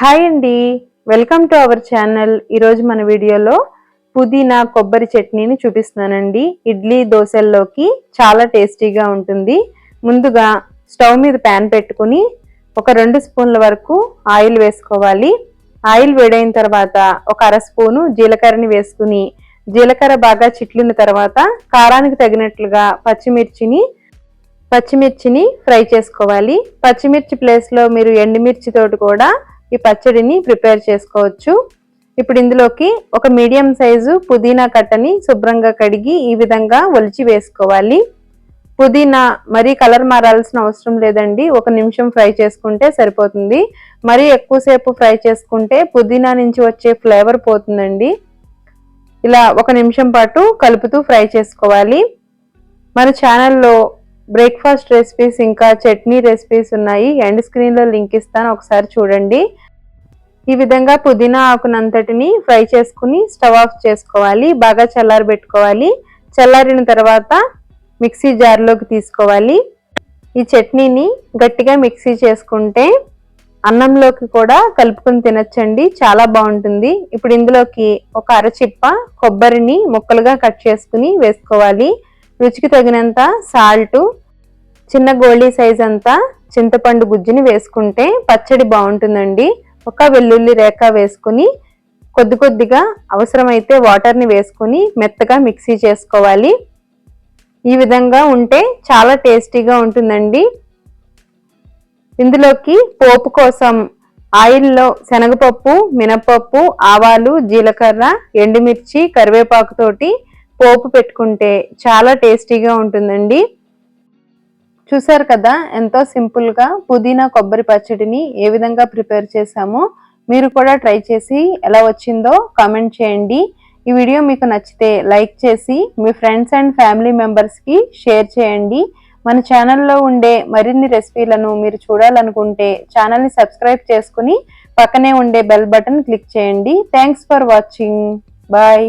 Hi అండి. Welcome to our channel. ఈరోజు మన వీడియోలో పుదీనా కొబ్బరి చట్నీని చూపిస్తున్నానండి. ఇడ్లీ దోశల్లోకి చాలా టేస్టీగా ఉంటుంది. ముందుగా స్టవ్ మీద ప్యాన్ పెట్టుకుని ఒక రెండు స్పూన్ల వరకు ఆయిల్ వేసుకోవాలి. ఆయిల్ వేడైన తర్వాత ఒక అర స్పూను జీలకర్రని వేసుకుని జీలకర్ర బాగా చిట్లిన తర్వాత కారానికి తగినట్లుగా పచ్చిమిర్చిని పచ్చిమిర్చిని ఫ్రై చేసుకోవాలి. పచ్చిమిర్చి ప్లేస్లో మీరు ఎండుమిర్చి తోటి కూడా ఈ పచ్చడిని ప్రిపేర్ చేసుకోవచ్చు. ఇప్పుడు ఇందులోకి ఒక మీడియం సైజు పుదీనా కట్టని శుభ్రంగా కడిగి ఈ విధంగా ఒలిచి వేసుకోవాలి. పుదీనా మరీ కలర్ మారాల్సిన అవసరం లేదండి. ఒక నిమిషం ఫ్రై చేసుకుంటే సరిపోతుంది. మరీ ఎక్కువసేపు ఫ్రై చేసుకుంటే పుదీనా నుంచి వచ్చే ఫ్లేవర్ పోతుందండి. ఇలా ఒక నిమిషం పాటు కలుపుతూ ఫ్రై చేసుకోవాలి. మన ఛానల్లో బ్రేక్ఫాస్ట్ రెసిపీస్ ఇంకా చట్నీ రెసిపీస్ ఉన్నాయి. ఎండ్ స్క్రీన్లో లింక్ ఇస్తాను. ఒకసారి చూడండి. ఈ విధంగా పుదీనా ఆకునంతటిని ఫ్రై చేసుకుని స్టవ్ ఆఫ్ చేసుకోవాలి. బాగా చల్లారి పెట్టుకోవాలి. చల్లారిన తర్వాత మిక్సీ జార్లోకి తీసుకోవాలి. ఈ చట్నీని గట్టిగా మిక్సీ చేసుకుంటే అన్నంలోకి కూడా కలుపుకొని తినచ్చండి. చాలా బాగుంటుంది. ఇప్పుడు ఇందులోకి ఒక అరచిప్ప కొబ్బరిని ముక్కలుగా కట్ చేసుకుని వేసుకోవాలి. రుచికి తగినంత సాల్టు చిన్న గోళీ సైజ్ అంతా చింతపండు గుజ్జుని వేసుకుంటే పచ్చడి బాగుంటుందండి. ఒక వెల్లుల్లి రేఖ వేసుకుని కొద్ది కొద్దిగా అవసరమైతే వాటర్ని వేసుకుని మెత్తగా మిక్సీ చేసుకోవాలి. ఈ విధంగా ఉంటే చాలా టేస్టీగా ఉంటుందండి. ఇందులోకి పోపు కోసం ఆయిల్లో శనగపప్పు మినపప్పు ఆవాలు జీలకర్ర ఎండుమిర్చి కరివేపాకుతోటి పోపు పెట్టుకుంటే చాలా టేస్టీగా ఉంటుందండి. చూసారు కదా ఎంతో సింపుల్గా పుదీనా కొబ్బరి పచ్చడిని ఏ విధంగా ప్రిపేర్ చేశామో మీరు కూడా ట్రై చేసి ఎలా వచ్చిందో కామెంట్ చేయండి. ఈ వీడియో మీకు నచ్చితే లైక్ చేసి మీ ఫ్రెండ్స్ అండ్ ఫ్యామిలీ మెంబర్స్కి షేర్ చేయండి. మన ఛానల్లో ఉండే మరిన్ని రెసిపీలను మీరు చూడాలనుకుంటే ఛానల్ని సబ్స్క్రైబ్ చేసుకుని పక్కనే ఉండే బెల్ బటన్ క్లిక్ చేయండి. Thanks for watching. బాయ్.